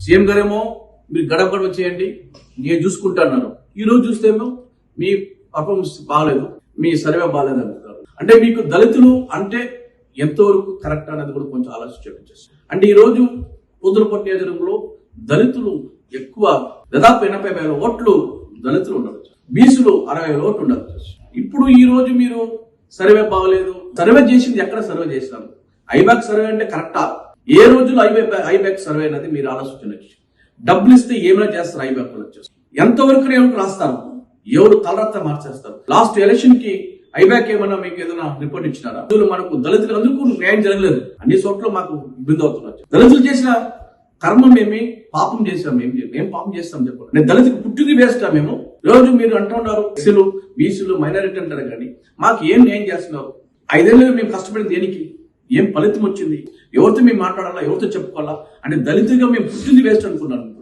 CM గారేమో మీరు గడప గడప చేయండి నేను చూసుకుంటున్నారు ఈ రోజు చూస్తేమో మీ పర్ఫార్మెన్స్ బాగాలేదు మీ సర్వే బాగాలేదు అంటున్నారు. అంటే మీకు దళితులు అంటే ఎంతవరకు కరెక్ట్ అనేది కూడా కొంచెం ఆలోచించేసి అంటే ఈ రోజు పొద్దులపట్టు నియోజకవర్గంలో దళితులు ఎక్కువ దాదాపు ఎనభై వేల ఓట్లు దళితులు ఉండవచ్చు బీసీలు అరవై వేల ఓట్లు ఉండవచ్చు ఇప్పుడు ఈ రోజు మీరు సర్వే బాగలేదు. సర్వే చేసింది ఎక్కడ సర్వే చేసినారు ఐబ్యాక్ సర్వే అంటే కరెక్టా ఏ రోజున ఐబ్యాక్ ఐబ్యాక్ సర్వే అనేది మీరు ఆలోచించవచ్చు డబ్బులు ఇస్తే ఏమైనా చేస్తారు ఐబ్యాక్ వచ్చేసి. ఎంతవరకు ఎవరికి రాస్తారు ఎవరు తలరత్త మార్చేస్తారు? లాస్ట్ ఎలక్షన్కి ఐబ్యాక్ ఏమన్నా మీకు ఏదైనా రిపోర్ట్ ఇచ్చినారా? అందులో మనకు దళితులు అందుకు న్యాయం జరగలేదు. అన్ని చోట్ల మాకు ఇబ్బంది అవుతున్నారు. దళితులు చేసిన కర్మం ఏమి? పాపం చేసాం మేము ఏం పాపం చేస్తాం చెప్పండి. నేను దళితులు పుట్టింది వేస్తా మేము. రోజు మీరు అంటున్నారు ఎస్సీలు బీసీలు మైనారిటీ అంటారు కానీ మాకు ఏం న్యాయం చేస్తున్నారు ఐదేళ్ళు మేము కష్టపడింది దేనికి? ఏం ఫలితం వచ్చింది? ఎవరితో మేము మాట్లాడాలా? ఎవరితో చెప్పుకోవాలా? అంటే దళితుగా మేము పుట్టింది వేస్ట్ అనుకున్నాను.